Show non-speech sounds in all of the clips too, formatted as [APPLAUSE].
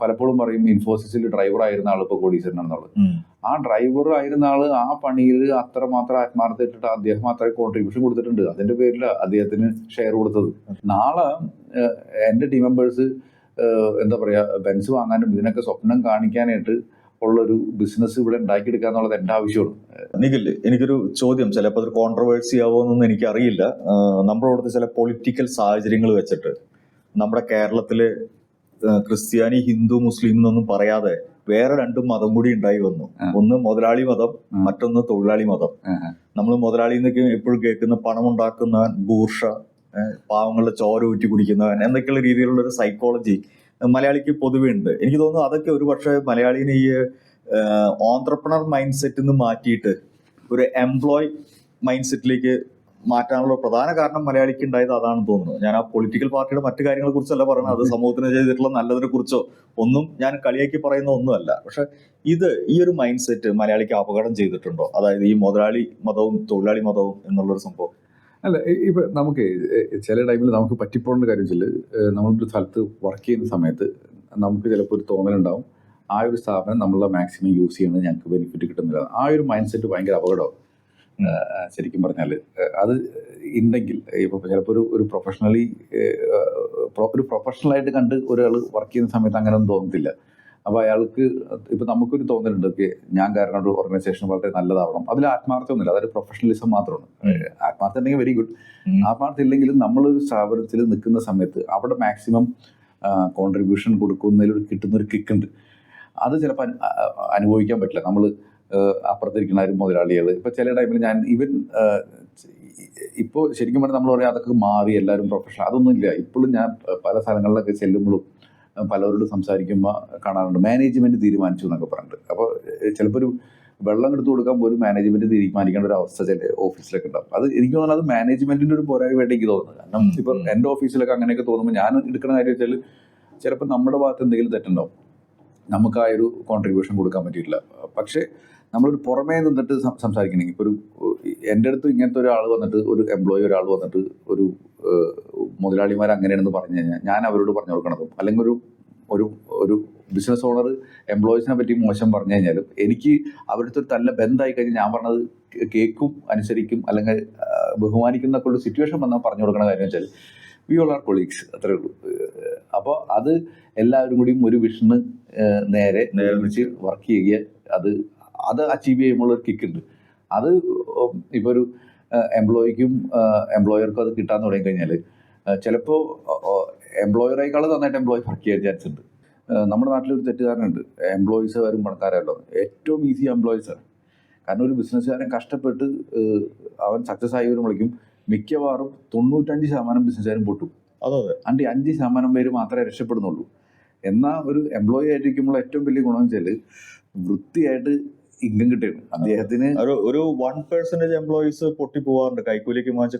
പലപ്പോഴും പറയും ഇൻഫോസിസിൽ ഡ്രൈവർ ആയിരുന്ന ആൾ ഇപ്പോൾ കോടീശ്വരനാണെന്നുള്ളത്. ആ ഡ്രൈവർ ആയിരുന്ന ആൾ ആ പണിയിൽ അത്രമാത്രം ആത്മാർത്ഥ ഇട്ടിട്ട് അദ്ദേഹം അത്ര കോൺട്രിബ്യൂഷൻ കൊടുത്തിട്ടുണ്ട്. അതിന്റെ പേരിൽ അദ്ദേഹത്തിന് ഷെയർ കൊടുത്തത്. നാളെ എന്റെ എന്റെ ടീം മെമ്പേഴ്സ് എന്താ പറയാ ബെൻസ് വാങ്ങാനും ഇതിനൊക്കെ സ്വപ്നം കാണിക്കാനായിട്ട് ഉള്ളൊരു ബിസിനസ് ഇവിടെ ഉണ്ടാക്കിയെടുക്കുക എന്നുള്ളത് എന്റെ ആവശ്യമാണ്. നിഖിൽ എനിക്കൊരു ചോദ്യം. ചിലപ്പോൾ അതൊരു കോൺട്രവേഴ്സി ആവുമെന്നൊന്നും എനിക്കറിയില്ല. നമ്മുടെ അവിടുത്തെ ചില പൊളിറ്റിക്കൽ സാഹചര്യങ്ങൾ വെച്ചിട്ട് നമ്മുടെ കേരളത്തിൽ ക്രിസ്ത്യാനി ഹിന്ദു മുസ്ലിം എന്നൊന്നും പറയാതെ വേറെ രണ്ടും മതം കൂടി ഉണ്ടായി വന്നു. ഒന്ന് മുതലാളി മതം മറ്റൊന്ന് തൊഴിലാളി മതം. നമ്മൾ മുതലാളി എന്നൊക്കെ എപ്പോഴും കേൾക്കുന്ന പണമുണ്ടാക്കുന്ന ബൂർഷ പാവങ്ങളുടെ ചോര ഊറ്റി കുടിക്കുന്നവൻ എന്നൊക്കെയുള്ള രീതിയിലുള്ള ഒരു സൈക്കോളജി മലയാളിക്ക് പൊതുവേ ഉണ്ട്. എനിക്ക് തോന്നുന്നു അതൊക്കെ ഒരു പക്ഷേ മലയാളീനെ ഈ ഓൺട്രപ്രണർ മൈൻഡ് സെറ്റിൽ നിന്ന് മാറ്റിയിട്ട് ഒരു എംപ്ലോയ് മൈൻഡ് സെറ്റിലേക്ക് മാറ്റാനുള്ള പ്രധാന കാരണം മലയാളിക്ക് ഉണ്ടായത് അതാണെന്ന് തോന്നുന്നത്. ഞാൻ ആ പൊളിറ്റിക്കൽ പാർട്ടിയുടെ മറ്റു കാര്യങ്ങളെ കുറിച്ചല്ല പറയുന്നത്. അത് സമൂഹത്തിന് ചെയ്തിട്ടുള്ള നല്ലതിനെ കുറിച്ചോ ഒന്നും ഞാൻ കളിയാക്കി പറയുന്ന ഒന്നുമല്ല. പക്ഷെ ഇത് ഈ ഒരു മൈൻഡ് സെറ്റ് മലയാളിക്ക് അപകടം ചെയ്തിട്ടുണ്ടോ? അതായത് ഈ മുതലാളി മതവും തൊഴിലാളി മതവും എന്നുള്ളൊരു സംഭവം. അല്ല ഇപ്പൊ നമുക്ക് ചില ടൈമിൽ നമുക്ക് പറ്റിപ്പോണ്ട കാര്യം വെച്ചാൽ നമ്മളൊരു സ്ഥലത്ത് വർക്ക് ചെയ്യുന്ന സമയത്ത് നമുക്ക് ചിലപ്പോൾ ഒരു തോന്നലുണ്ടാവും. ആ ഒരു സ്ഥാപനം നമ്മളെ മാക്സിമം യൂസ് ചെയ്യുന്നത് ഞങ്ങൾക്ക് ബെനിഫിറ്റ് കിട്ടുന്നില്ല. ആ ഒരു മൈൻഡ് സെറ്റ് ഭയങ്കര അപകടമാണ് ശരിക്കും പറഞ്ഞാൽ അത് ഉണ്ടെങ്കിൽ ഇപ്പോൾ ചിലപ്പോൾ ഒരു ഒരു പ്രൊഫഷണലി ഒരു പ്രൊഫഷണലായിട്ട് കണ്ട് ഒരാൾ വർക്ക് ചെയ്യുന്ന സമയത്ത് അങ്ങനെ ഒന്നും തോന്നത്തില്ല. അപ്പോൾ അയാൾക്ക് ഇപ്പം നമുക്കൊരു തോന്നലുണ്ട് ഓക്കെ ഞാൻ കാരണം ഒരു ഓർഗനൈസേഷൻ വളരെ നല്ലതാവണം. അതിൽ ആത്മാർത്ഥമൊന്നുമില്ല അതൊരു പ്രൊഫഷണലിസം മാത്രമാണ്. ആത്മാർത്ഥം ഉണ്ടെങ്കിൽ വെരി ഗുഡ്. ആത്മാർത്ഥം ഇല്ലെങ്കിലും നമ്മളൊരു സ്ഥാപനത്തിൽ നിൽക്കുന്ന സമയത്ത് അവിടെ മാക്സിമം കോൺട്രിബ്യൂഷൻ കൊടുക്കുന്നതിൽ കിട്ടുന്ന ഒരു കിക്കുണ്ട് അത് ചിലപ്പോൾ അനുഭവിക്കാൻ പറ്റില്ല. നമ്മൾ അപ്പുറത്തിരിക്കുന്ന ഒരു മുതലാളികൾ ഇപ്പം ചില ടൈമിൽ ഞാൻ ഇവൻ ഇപ്പോൾ ശരിക്കും പറഞ്ഞാൽ നമ്മൾ പറയാം അതൊക്കെ മാറി എല്ലാവരും പ്രൊഫഷണൽ അതൊന്നും ഇല്ല. ഇപ്പോഴും ഞാൻ പല സ്ഥലങ്ങളിലൊക്കെ ചെല്ലുമ്പോഴും പലവരോട് സംസാരിക്കുമ്പോൾ കാണാറുണ്ട്. മാനേജ്മെന്റ് തീരുമാനിച്ചു എന്നൊക്കെ പറഞ്ഞിട്ട്. അപ്പോൾ ചിലപ്പോൾ ഒരു വെള്ളം എടുത്തു കൊടുക്കാൻ പോലും മാനേജ്മെന്റ് തീരുമാനിക്കേണ്ട ഒരു അവസ്ഥ ചില ഓഫീസിലൊക്കെ ഉണ്ടാവും. അത് എനിക്ക് തോന്നുന്നത് അത് മാനേജ്മെന്റിന്റെ ഒരു പോരായ്മയായിട്ട് എനിക്ക് തോന്നുന്നത്. കാരണം. ഇപ്പം എന്റെ ഓഫീസിലൊക്കെ അങ്ങനെയൊക്കെ തോന്നുമ്പോൾ ഞാൻ എടുക്കുന്ന കാര്യം വെച്ചാൽ ചിലപ്പോൾ നമ്മുടെ ഭാഗത്ത് എന്തെങ്കിലും തെറ്റുണ്ടാവും. നമുക്ക് ആ ഒരു കോൺട്രിബ്യൂഷൻ കൊടുക്കാൻ പറ്റിയിട്ടില്ല. പക്ഷേ നമ്മളൊരു പുറമേ നിന്നിട്ട് സംസാരിക്കണമെങ്കിൽ. ഇപ്പോൾ ഒരു എന്റെ അടുത്ത് ഇങ്ങനത്തെ ഒരാൾ വന്നിട്ട് ഒരു എംപ്ലോയി ഒരാൾ വന്നിട്ട് ഒരു മുതലാളിമാർ അങ്ങനെയാണെന്ന് പറഞ്ഞു കഴിഞ്ഞാൽ ഞാൻ അവരോട് പറഞ്ഞു കൊടുക്കണതും. അല്ലെങ്കിൽ ഒരു ഒരു ഒരു ബിസിനസ് ഓണർ എംപ്ലോയീസിനെ പറ്റി മോശം പറഞ്ഞു കഴിഞ്ഞാലും എനിക്ക് അവരുടെ ഒരു നല്ല ബന്ധമായി കഴിഞ്ഞാൽ ഞാൻ പറഞ്ഞത് കേൾക്കും അനുസരിക്കും അല്ലെങ്കിൽ ബഹുമാനിക്കുന്ന ബഹുമാനിക്കുന്നൊക്കെ ഉള്ള സിറ്റുവേഷൻ വന്നാൽ പറഞ്ഞു കൊടുക്കണ കാര്യം വെച്ചാൽ വി ഓൾ ആർ കൊളീഗ്സ് അത്രേ ഉള്ളൂ. അപ്പോൾ അത് എല്ലാവരും കൂടിയും ഒരു വിഷന് നേരെ നേരെ വർക്ക് ചെയ്യുക. അത് അത് അച്ചീവ് ചെയ്യുമ്പോൾ ഒരു കിക്ക് ഉണ്ട്. അത് ഇപ്പോൾ ഒരു എംപ്ലോയിക്കും എംപ്ലോയർക്കും അത് കിട്ടാൻ തുടങ്ങി കഴിഞ്ഞാൽ ചിലപ്പോൾ എംപ്ലോയറേക്കാൾ നന്നായിട്ട് എംപ്ലോയി വർക്ക് ചെയ്യാൻ ചാൻസ് ഉണ്ട്. നമ്മുടെ നാട്ടിലൊരു തെറ്റുകാരനുണ്ട് എംപ്ലോയീസ് വരും പണക്കാരല്ലോ. ഏറ്റവും ഈസി എംപ്ലോയീസ് ആണ്. കാരണം ഒരു ബിസിനസ്സുകാരൻ കഷ്ടപ്പെട്ട് അവൻ സക്സസ് ആയി വരുമ്പോഴേക്കും മിക്കവാറും തൊണ്ണൂറ്റഞ്ച് ശതമാനം ബിസിനസ്സുകാരും പൊട്ടും. അതെ അതെ. അണ്ട് അഞ്ച് ശതമാനം പേര് മാത്രമേ രക്ഷപ്പെടുന്നുള്ളൂ. എന്നാൽ ഒരു എംപ്ലോയി ആയിരിക്കുമ്പോൾ ഏറ്റവും വലിയ ഗുണം വെച്ചാൽ വൃത്തിയായിട്ട് ഇൻകം കിട്ടുകയാണ് അദ്ദേഹത്തിന് ഒരു ഒരു വൺ പെർസെന്റേജ് എംപ്ലോയീസ് പൊട്ടി പോവാറുണ്ട്. കൈക്കൂലിക്ക് വാങ്ങിച്ച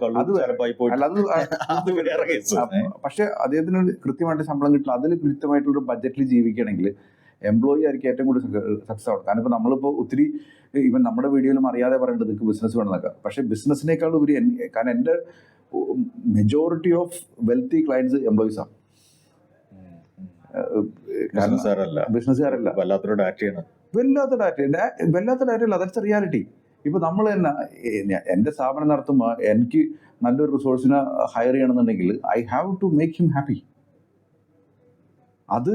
പക്ഷെ അദ്ദേഹത്തിന് ഒരു കൃത്യമായിട്ട് ശമ്പളം കിട്ടില്ല. അതിൽ കൃത്യമായിട്ടുള്ള ബഡ്ജറ്റിൽ ജീവിക്കുകയാണെങ്കിൽ എംപ്ലോയി ആയിരിക്കും ഏറ്റവും കൂടുതൽ സക്സസ് ആവും കാരണം ഇപ്പോൾ നമ്മളിപ്പോൾ ഒത്തിരി ഇവൻ നമ്മുടെ വീഡിയോയിലും അറിയാതെ പറയേണ്ടത് നിങ്ങൾക്ക് ബിസിനസ് വേണമെന്നൊക്കെ. പക്ഷേ ബിസിനസ്സിനേക്കാൾ ഉപരി കാരണം എന്റെ മെജോറിറ്റി ഓഫ് വെൽത്തി ക്ലയൻസ് എംപ്ലോയീസാണ് ആണ് ബിസിനസ്സുകാരല്ല ബിസിനസ്സുകാരല്ല വല്ലാത്തൊരു ഡാറ്റയാണ് വല്ലാത്ത ഡാറ്റ വല്ലാത്ത ഡാറ്റ അല്ല ദാറ്റ്സ് റിയാലിറ്റി ഇപ്പൊ നമ്മൾ തന്നെ എന്റെ സ്ഥാപനം നടത്തുമ്പോൾ എനിക്ക് നല്ലൊരു റിസോഴ്സിനെ ഹയർ ചെയ്യണമെന്നുണ്ടെങ്കിൽ I have to make him happy അത്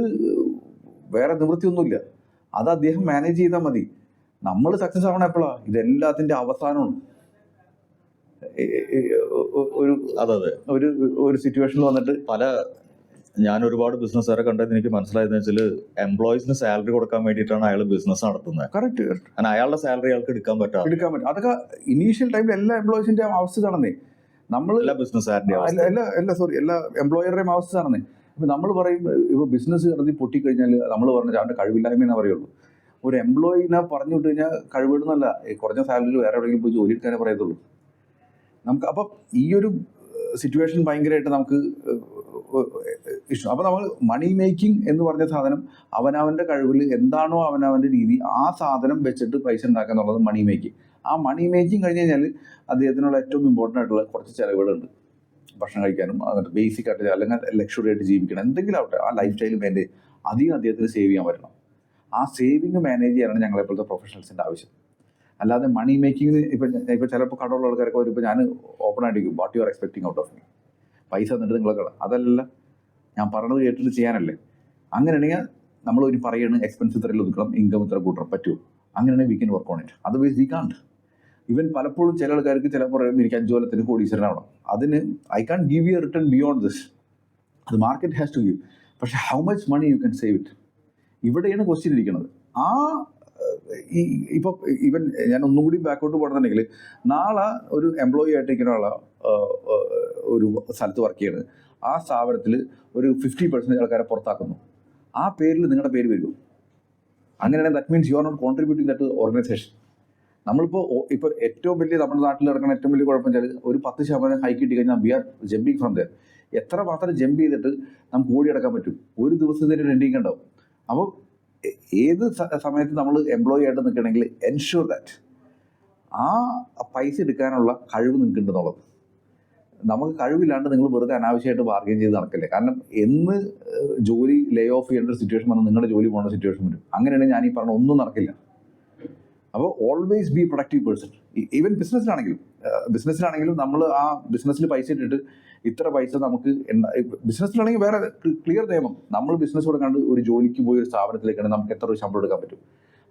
വേറെ നിവൃത്തിയൊന്നുമില്ല. അത് അദ്ദേഹം മാനേജ് ചെയ്താൽ മതി. നമ്മൾ സക്സസ് ആവണം എപ്പോഴാ ഇതെല്ലാത്തിന്റെ അവസാനമാണ്. ഒരു ഒരു ഒരു സിറ്റുവേഷനിൽ വന്നിട്ട് പല ഞാൻ ഒരുപാട് ബിസിനസ്സുകാരെ കണ്ടത് എനിക്ക് മനസ്സിലായെന്ന് വെച്ചാൽ എംപ്ലോയീസിന് സാലറി കൊടുക്കാൻ വേണ്ടിയിട്ടാണ് അയാൾ ബിസിനസ് നടത്തുന്നത്. കറക്റ്റ് അയാളുടെ സാലറി അയാൾക്ക് എടുക്കാൻ പറ്റാം എടുക്കാൻ പറ്റും. അതൊക്കെ ഇനീഷ്യൽ ടൈമിൽ എല്ലാ എംപ്ലോയീസിന്റെ അവസ്ഥ കാണുന്നേ നമ്മൾ എല്ലാ ബിസിനസ്സുകാരന്റെ എല്ലാ എല്ലാ സോറി എല്ലാ എംപ്ലോയറുടെയും അവസ്ഥ ഇപ്പൊ നമ്മൾ പറയും ഇപ്പൊ ബിസിനസ് നടത്തി പൊട്ടിക്കഴിഞ്ഞാൽ നമ്മൾ പറഞ്ഞ അവന്റെ കഴിവില്ലായ്മ എന്നേ പറയുള്ളൂ. ഒരു എംപ്ലോയിനെ പറഞ്ഞു വിട്ട് കഴിഞ്ഞാൽ കഴിവിടുന്നല്ല കുറഞ്ഞ സാലറിയിൽ വേറെ എവിടെയെങ്കിലും പോയി ജോലി എടുക്കാനേ പറയത്തുള്ളൂ. നമുക്ക് അപ്പം ഈ ഒരു സിറ്റുവേഷൻ ഭയങ്കരമായിട്ട് നമുക്ക് ഇഷ്ടം. അപ്പോൾ നമ്മൾ മണി മേക്കിംഗ് എന്ന് പറഞ്ഞ സാധനം അവനവന്റെ കഴിവിൽ എന്താണോ അവനവന്റെ രീതി ആ സാധനം വെച്ചിട്ട് പൈസ ഉണ്ടാക്കുക എന്നുള്ളത് മണി മേക്കിംഗ് ആ മണി മേക്കിംഗ് കഴിഞ്ഞ് കഴിഞ്ഞാൽ അദ്ദേഹത്തിനുള്ള ഏറ്റവും ഇമ്പോർട്ടന്റ് ആയിട്ടുള്ള കുറച്ച് ചിലവുകളുണ്ട്. ഭക്ഷണം കഴിക്കാനും അങ്ങനത്തെ ബേസിക് ആയിട്ട് അല്ലെങ്കിൽ ലക്ഷറി ആയിട്ട് ജീവിക്കണം. എന്തെങ്കിലും ആവട്ടെ ആ ലൈഫ് സ്റ്റൈൽ വേണ്ടി അധികം അദ്ദേഹത്തിന് സേവ് ചെയ്യാൻ പറ്റണം. ആ സേവിങ് മാനേജ് ചെയ്യാനാണ് ഞങ്ങളെപ്പോലത്തെ പ്രൊഫഷണൽസിന്റെ ആവശ്യം. അല്ലാതെ മണി മേക്കിംഗ് ഇപ്പം ഇപ്പം ചിലപ്പോൾ കടമുള്ള ആൾക്കാരൊക്കെ വരും ഇപ്പോൾ ഞാൻ ഓപ്പൺ ആയിട്ടിരിക്കും. What you are expecting out of me പൈസ തന്നിട്ട് നിങ്ങളെ കട. അതല്ല ഞാൻ പറഞ്ഞത് കേട്ടിട്ട് ചെയ്യാനല്ലേ. അങ്ങനെയാണെങ്കിൽ നമ്മൾ ഒരു പറയാണ് എക്സ്പെൻസ് ഇത്രയിൽ ഒതുക്കണം ഇൻകം ഇത്ര കൂട്ടണം പറ്റുമോ അങ്ങനെയാണെങ്കിൽ we can work on it otherwise we can't even പലപ്പോഴും ചില ആൾക്കാർക്ക് ചില പറയും എനിക്ക് അഞ്ച് കൊല്ലത്തിന് കോടീശ്വരനാവണം. അതിന് I can't give you return beyond this അത് മാർക്കറ്റ് ഹാസ് ടു ഗിവ് പക്ഷേ how much money you can save it ഇവിടെയാണ് ക്വസ്റ്റ്യൻ ഇരിക്കുന്നത്. ആ ഈ ഇപ്പോൾ ഇവൻ ഞാൻ ഒന്നും കൂടി ബാക്കോട്ട് പോകണമെന്നുണ്ടെങ്കിൽ നാളെ ഒരു എംപ്ലോയി ആയിട്ടിരിക്കുന്ന ആളെ ഒരു സ്ഥലത്ത് വർക്ക് ചെയ്യണത് ആ സ്ഥാപനത്തിൽ ഒരു ഫിഫ്റ്റി പെർസെന്റേജ് ആൾക്കാരെ പുറത്താക്കുന്നു. ആ പേരിൽ നിങ്ങളുടെ പേര് വരും. അങ്ങനെയാണെങ്കിൽ that means you are not contributing that organisation നമ്മളിപ്പോൾ ഇപ്പോൾ ഏറ്റവും വലിയ നമ്മുടെ നാട്ടിൽ നടക്കുന്ന ഏറ്റവും വലിയ കുഴപ്പം വെച്ചാൽ ഒരു പത്ത് ശതമാനം ഹൈക്ക് കിട്ടി കഴിഞ്ഞാൽ we are jumping from there എത്ര മാത്രം ജമ്പ് ചെയ്തിട്ട് നമുക്ക് ഓടിയെടുക്കാൻ പറ്റും? ഒരു ദിവസത്തിന് രണ്ടിങ് ഉണ്ടാവും. അപ്പോൾ ഏത് സമയത്ത് നമ്മൾ എംപ്ലോയി ആയിട്ട് നിൽക്കണമെങ്കിൽ എൻഷുർ ദാറ്റ് ആ പൈസ എടുക്കാനുള്ള കഴിവ് നിങ്ങൾക്ക് ഉണ്ടെന്നുള്ളത്. നമുക്ക് കഴിവില്ലാണ്ട് നിങ്ങൾ വെറുതെ അനാവശ്യമായിട്ട് ബാർഗൈൻ ചെയ്ത് നടക്കില്ലേ? കാരണം എന്ന് ജോലി ലേ ഓഫ് ചെയ്യേണ്ട ഒരു സിറ്റുവേഷൻ വന്നാൽ നിങ്ങളുടെ ജോലി പോകേണ്ട സിറ്റുവേഷൻ വരും. അങ്ങനെയാണെങ്കിൽ ഞാൻ ഈ പറഞ്ഞ ഒന്നും നടക്കില്ല. അപ്പോൾ always be productive person even ബിസിനസ്സിലാണെങ്കിലും ബിസിനസ്സിലാണെങ്കിലും നമ്മൾ ആ ബിസിനസ്സിൽ പൈസ ഇട്ടിട്ട് ഇത്ര പൈസ നമുക്ക് ബിസിനസ്സിലാണെങ്കിൽ വേറെ ക്ലിയർ നിയമം. നമ്മൾ ബിസിനസ് കൊടുക്കാണ്ട് ഒരു ജോലിക്ക് പോയി ഒരു സ്ഥാപനത്തിലേക്കാണ് നമുക്ക് എത്ര രൂപ ശമ്പളം എടുക്കാൻ പറ്റും?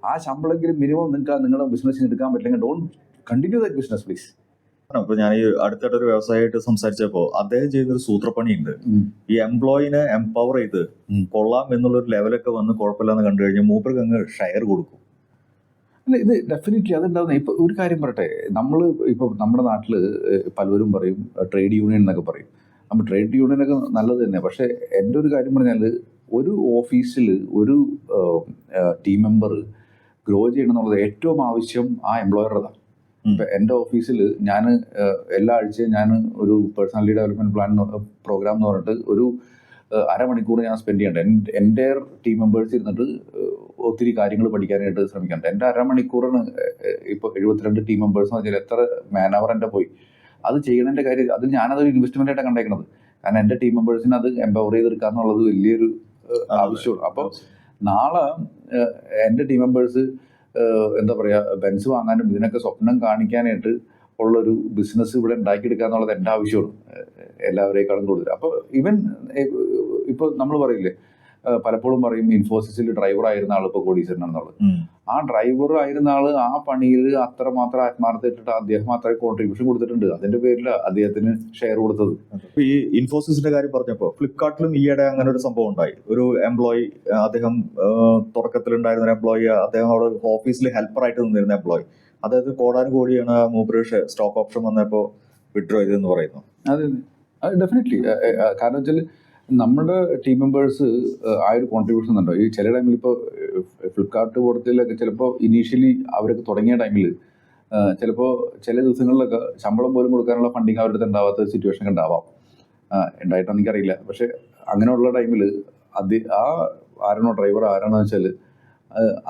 ആ ശമ്പളമെങ്കിലും മിനിമം നിങ്ങൾക്ക് നിങ്ങളുടെ ബിസിനസ്സിന് എടുക്കാൻ പറ്റില്ലെങ്കിൽ don't continue that business please ഇപ്പൊ ഞാൻ ഈ അടുത്തിടെ ഒരു വ്യവസായമായിട്ട് സംസാരിച്ചപ്പോ അദ്ദേഹം ചെയ്തൊരു സൂത്രപ്പണി ഉണ്ട് ഈ എംപ്ലോയിനെ എംപവർ ചെയ്ത് കൊള്ളാം എന്നുള്ള ഒരു ലെവലൊക്കെ വന്ന് കുഴപ്പമില്ലാന്ന് കണ്ടു കഴിഞ്ഞാൽ മൂപ്പർക്ക് അങ്ങ് ഷെയർ കൊടുക്കും. അല്ല ഇത് ഡെഫിനറ്റ്ലി അതുണ്ടാവുന്ന ഇപ്പൊ ഒരു കാര്യം പറയട്ടെ. നമ്മൾ ഇപ്പൊ നമ്മുടെ നാട്ടിൽ പലവരും പറയും ട്രേഡ് യൂണിയൻ എന്നൊക്കെ പറയും. അപ്പം ട്രേഡ് യൂണിയനൊക്കെ നല്ലത് തന്നെ. പക്ഷേ എന്റെ ഒരു കാര്യം പറഞ്ഞാൽ ഒരു ഓഫീസിൽ ഒരു ടീം മെമ്പർ ഗ്രോ ചെയ്യണം എന്നുള്ളത് ഏറ്റവും ആവശ്യം ആ എംപ്ലോയറുടെ ഇപ്പം എന്റെ ഓഫീസിൽ ഞാൻ എല്ലാ ആഴ്ചയും ഞാൻ ഒരു പേഴ്സണാലിറ്റി ഡെവലപ്മെന്റ് പ്ലാൻ പ്രോഗ്രാം എന്ന് പറഞ്ഞിട്ട് ഒരു അരമണിക്കൂർ ഞാൻ സ്പെൻഡ് ചെയ്യേണ്ടത് എന്റെ എന്റെ ടീം മെമ്പേഴ്സ് ഇരുന്നിട്ട് ഒത്തിരി കാര്യങ്ങൾ പഠിക്കാനായിട്ട് ശ്രമിക്കേണ്ടത് എന്റെ അരമണിക്കൂറിന് ഇപ്പോൾ എഴുപത്തിരണ്ട് ടീം മെമ്പേഴ്സ് എന്ന് വെച്ചാൽ എത്ര മാൻ അവർ എന്റെ പോയി. അത് ചെയ്യണതിന്റെ കാര്യം അത് ഞാനതൊരു ഇൻവെസ്റ്റ്മെന്റ് ആയിട്ടാണ് കണ്ടേക്കുന്നത് കാരണം എന്റെ ടീം മെമ്പേഴ്സിന് അത് എംപവർ ചെയ്തെടുക്കുക എന്നുള്ളത് വലിയൊരു ആവശ്യമാണ്. അപ്പോൾ നാളെ എന്റെ ടീം മെമ്പേഴ്സ് എന്താ പറയുക ബെൻസ് വാങ്ങാനും ഇതിനൊക്കെ സ്വപ്നം കാണിക്കാനായിട്ട് ഉള്ളൊരു ബിസിനസ് ഇവിടെ ഉണ്ടാക്കിയെടുക്കുക എന്നുള്ളത് എന്റെ ആവശ്യമാണ്. എല്ലാവരേക്കാളും കൂടുതൽ. അപ്പോൾ ഈവൻ ഇപ്പോൾ നമ്മൾ പറയില്ലേ പലപ്പോഴും പറയും ഇൻഫോസിസിൽ ഡ്രൈവർ ആയിരുന്ന ആൾ ഇപ്പോൾ കോടീശ്വരനാണെന്നുള്ളത്. ആ ഡ്രൈവർ ആയിരുന്ന ആൾ ആ പണിയിൽ അത്രമാത്രം ആത്മാർത്ഥ ഇട്ടിട്ട് അദ്ദേഹം അത്ര കോൺട്രിബ്യൂഷൻ കൊടുത്തിട്ടുണ്ട്. അതിന്റെ പേരിൽ അദ്ദേഹത്തിന് ഷെയർ കൊടുത്തത്. ഈ ഇൻഫോസിസിന്റെ കാര്യം പറഞ്ഞപ്പോൾ ഫ്ലിപ്കാർട്ടിലും ഈയിടെ അങ്ങനെ ഒരു സംഭവം ഉണ്ടായി. ഒരു എംപ്ലോയി അദ്ദേഹം തുടക്കത്തിലുണ്ടായിരുന്ന ഒരു എംപ്ലോയി അദ്ദേഹം അവിടെ ഓഫീസിൽ ഹെൽപ്പറായിട്ട് നിന്നിരുന്ന എംപ്ലോയി അതായത് കോടാനുകോടിയാണ് മൂപ്പര് സ്റ്റോക്ക് ഓപ്ഷൻ വന്നപ്പോൾ വിഡ്രോ ചെയ്തെന്ന് പറയുന്നു. അതെ ഡെഫിനറ്റ്ലി കാരണം വെച്ചാൽ നമ്മുടെ ടീം മെമ്പേഴ്സ് ആ ഒരു കോൺട്രിബ്യൂഷൻ ഉണ്ടോ? ഈ ചില ടൈമിൽ ഇപ്പോൾ ഫ്ലിപ്കാർട്ട് കൂടത്തിലൊക്കെ ചിലപ്പോൾ ഇനീഷ്യലി അവരൊക്കെ തുടങ്ങിയ ടൈമിൽ ചിലപ്പോൾ ചില ദിവസങ്ങളിലൊക്കെ ശമ്പളം പോലും കൊടുക്കാനുള്ള ഫണ്ടിങ് അവരുടെ ഉണ്ടാവാത്ത സിറ്റുവേഷൻ ഒക്കെ ഉണ്ടാവാം. ഉണ്ടായിട്ടാണ് എനിക്കറിയില്ല. പക്ഷേ അങ്ങനെയുള്ള ടൈമിൽ അത് ആ ആരാണോ ഡ്രൈവർ ആരാണെന്ന് വെച്ചാൽ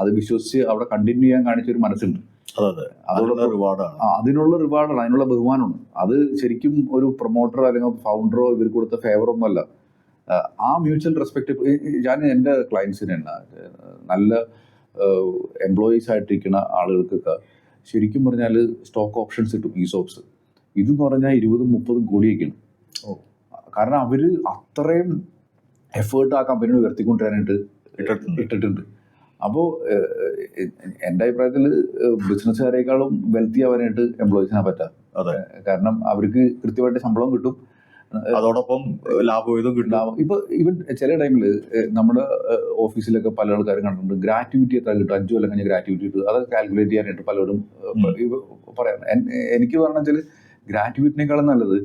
അത് വിശ്വസിച്ച് അവിടെ കണ്ടിന്യൂ ചെയ്യാൻ കാണിച്ചൊരു മനസ്സുണ്ട്. അതെ അതെ. അതുള്ള റിവാർഡാണ് അതിനുള്ള റിവാർഡാണ് അതിനുള്ള ബഹുമാനമാണ്. അത് ശരിക്കും ഒരു പ്രൊമോട്ടറോ അല്ലെങ്കിൽ ഫൗണ്ടറോ ഇവർ കൊടുത്ത ഫേവർ ഒന്നുമല്ല ആ, മ്യൂച്വൽ റെസ്പെക്ട് ഞാൻ എന്റെ ക്ലയൻസിന് നല്ല എംപ്ലോയീസ് ആയിട്ടിരിക്കുന്ന ആളുകൾക്കൊക്കെ ശരിക്കും പറഞ്ഞാൽ സ്റ്റോക്ക് ഓപ്ഷൻസ് കിട്ടും ഈ സോപ്സ് ഇതെന്ന് പറഞ്ഞാൽ ഇരുപതും മുപ്പതും കോടിയൊക്കെയാണ് ഓ. കാരണം അവർ അത്രയും എഫേർട്ട് ആ കമ്പനിയോട് ഉയർത്തിക്കൊണ്ടുവരാനായിട്ട് ഇട്ടിട്ടുണ്ട്. അപ്പോൾ എന്റെ അഭിപ്രായത്തിൽ ബിസിനസ്സുകാരേക്കാളും വെൽത്തി ആവാനായിട്ട് എംപ്ലോയീസിനെ പറ്റാം. കാരണം അവർക്ക് കൃത്യമായിട്ട് ശമ്പളം കിട്ടും. അതോടൊപ്പം ലാഭവിധം കിട്ടും. ഇപ്പൊ ഇവൻ ചില ടൈമിൽ നമ്മുടെ ഓഫീസിലൊക്കെ പല ആൾക്കാരും കണ്ടിട്ടുണ്ട്. ഗ്രാറ്റുവിറ്റി എത്ര കിട്ടും? അഞ്ചു കൊല്ലം കഴിഞ്ഞ് ഗ്രാറ്റുവിറ്റി കിട്ടും. അതൊക്കെ കാൽക്കുലേറ്റ് ചെയ്യാനായിട്ട് പലരും പറയാം എനിക്ക് പറഞ്ഞാൽ വെച്ചാൽ ഗ്രാറ്റുവിറ്റിനേക്കാളും നല്ലത്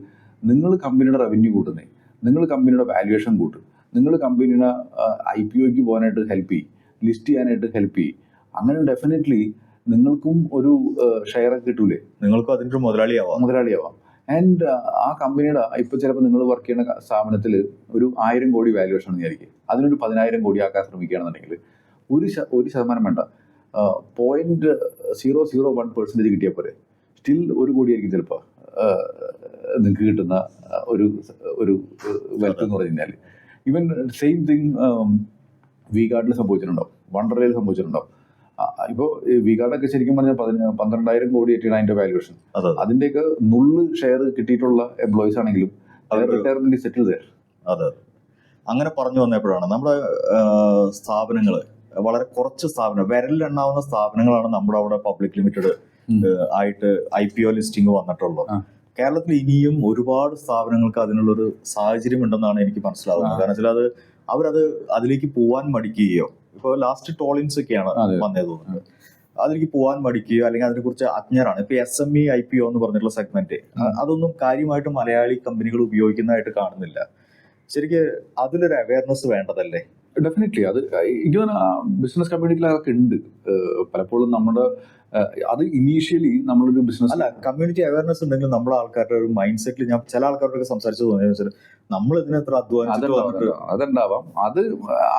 നിങ്ങൾ കമ്പനിയുടെ റവന്യൂ കൂട്ടുന്നേ. നിങ്ങൾ കമ്പനിയുടെ വാല്യുവേഷൻ കൂട്ടും. നിങ്ങൾ കമ്പനിയുടെ ഐ പി ഒക്ക് പോകാനായിട്ട് ഹെൽപ്പ് ചെയ്യും. ലിസ്റ്റ് ചെയ്യാനായിട്ട് ഹെൽപ്പ് ചെയ്യും. അങ്ങനെ ഡെഫിനറ്റ്ലി നിങ്ങൾക്കും ഒരു ഷെയർ കിട്ടൂലേ? നിങ്ങൾക്കും അതിന്റെ ഒരു മുതലാളിയാവാം. മുതലാളിയാവാം. ആൻഡ് ആ കമ്പനിയുടെ ഇപ്പോൾ ചിലപ്പോൾ നിങ്ങൾ വർക്ക് ചെയ്യുന്ന സ്ഥാപനത്തിൽ ഒരു ആയിരം കോടി വാല്യുവേഷൻ എന്ന് വിചാരിക്കും. അതിനൊരു പതിനായിരം കോടി ആക്കാൻ ശ്രമിക്കുകയാണെന്നുണ്ടെങ്കിൽ ഒരു ശ- ഒരു ശതമാനം വേണ്ട. Point zero zero one percentage കിട്ടിയാൽ പോരെ. സ്റ്റിൽ ഒരു കോടിയായിരിക്കും ചിലപ്പോൾ നിങ്ങൾക്ക് കിട്ടുന്ന ഒരു ഒരു വെൽത്ത് എന്ന് പറഞ്ഞു കഴിഞ്ഞാൽ ഈവൻ സെയിം തിങ് വി ഗാർഡിൽ സംഭവിച്ചിട്ടുണ്ടാവും. വണ്ടർലയിൽ സംഭവിച്ചിട്ടുണ്ടാവും. ഇപ്പോൾ വികാടൊക്കെ ശരിക്കും പറഞ്ഞാൽ പതിന പന്ത്രണ്ടായിരം കോടി എത്തിയാണ് അതിന്റെ വാല്യുവേഷൻ അതെ അതിന്റെയൊക്കെ നുള്ള് ഷെയർ കിട്ടിയിട്ടുള്ള എംപ്ലോയീസ് ആണെങ്കിലും റിട്ടയർമെന്റ് സെറ്റിൽ തരും അതെ അങ്ങനെ പറഞ്ഞു വന്നപ്പോഴാണ് നമ്മുടെ സ്ഥാപനങ്ങൾ വളരെ കുറച്ച് സ്ഥാപനം വിരലിലെണ്ണാവുന്ന സ്ഥാപനങ്ങളാണ് നമ്മുടെ അവിടെ പബ്ലിക് ലിമിറ്റഡ് ആയിട്ട് ഐ പി ഒ ലിസ്റ്റിംഗ് വന്നിട്ടുള്ളത്. കേരളത്തിൽ ഇനിയും ഒരുപാട് സ്ഥാപനങ്ങൾക്ക് അതിനുള്ളൊരു സാഹചര്യം ഉണ്ടെന്നാണ് എനിക്ക് മനസ്സിലാവുന്നത്. കാരണം വെച്ചാൽ അത് അവരത് അതിലേക്ക് പോവാൻ മടിക്കുകയോ ഇപ്പോൾ ലാസ്റ്റ് ടോളിൻസ് ഒക്കെയാണ് വന്നേ വന്നത് തോന്നുന്നത്. അതിലേക്ക് പോകാൻ മടിക്കുകയോ അല്ലെങ്കിൽ അതിനെക്കുറിച്ച് അജ്ഞരാണ്. ഇപ്പൊ S M E I P O എന്ന് പറഞ്ഞിട്ടുള്ള സെഗ്മെന്റ് അതൊന്നും കാര്യമായിട്ട് മലയാളി കമ്പനികൾ ഉപയോഗിക്കുന്നതായിട്ട് കാണുന്നില്ല. ശരിക്ക് അതിലൊരു അവയർനെസ് വേണ്ടതല്ലേ? ഡെഫിനറ്റ്ലി അത് എനിക്ക് തോന്നുന്നു ബിസിനസ് കമ്മ്യൂണിറ്റിയിൽ അതൊക്കെ ഉണ്ട്. പലപ്പോഴും നമ്മുടെ അത് ഇനീഷ്യലി നമ്മളൊരു ബിസിനസ് അല്ല കമ്മ്യൂണിറ്റി അവയർനെസ് ഉണ്ടെങ്കിൽ നമ്മുടെ ആൾക്കാരുടെ ഒരു മൈൻഡ് സെറ്റിൽ ഞാൻ ചില ആൾക്കാരോടൊക്കെ സംസാരിച്ചു വെച്ചാൽ നമ്മൾ ഇതിന് എത്ര വന്നിട്ട് അതുണ്ടാവാം. അത്